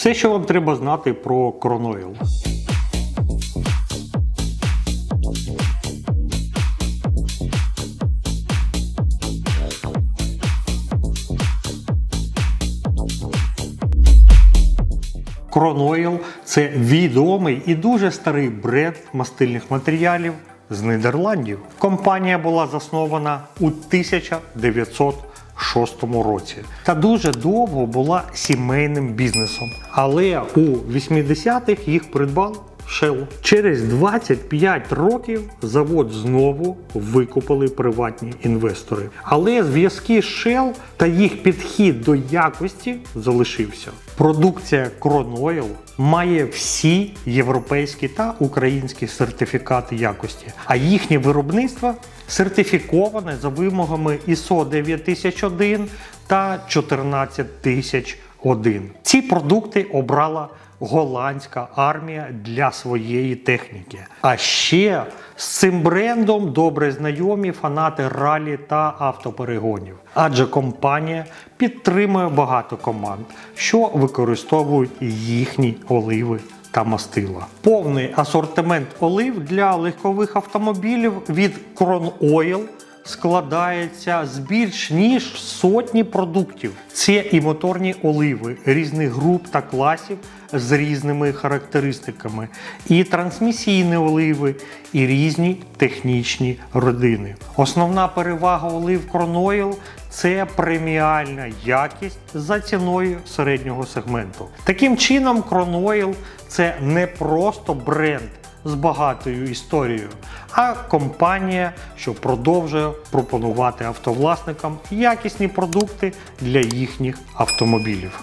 Все, що вам треба знати про Кронойл. Кронойл це відомий і дуже старий бренд мастильних матеріалів з Нідерландів. Компанія була заснована у 1906 році та дуже довго була сімейним бізнесом. Але у 80-х їх придбав Shell. Через 25 років завод знову викупили приватні інвестори. Але зв'язки Shell та їх підхід до якості залишився. Продукція Кронойл має всі європейські та українські сертифікати якості, а їхнє виробництво сертифіковане за вимогами ISO 9001 та 14001. Ці продукти обрала голландська армія для своєї техніки. А ще з цим брендом добре знайомі фанати ралі та автоперегонів, адже компанія підтримує багато команд, що використовують їхні оливи та мастила. Повний асортимент олив для легкових автомобілів від Crown Oil складається з більш ніж сотні продуктів. Це і моторні оливи різних груп та класів з різними характеристиками, і трансмісійні оливи, і різні технічні родини. Основна перевага олив Кронойл це преміальна якість за ціною середнього сегменту. Таким чином, Кронойл це не просто бренд з багатою історією, а компанія, що продовжує пропонувати автовласникам якісні продукти для їхніх автомобілів.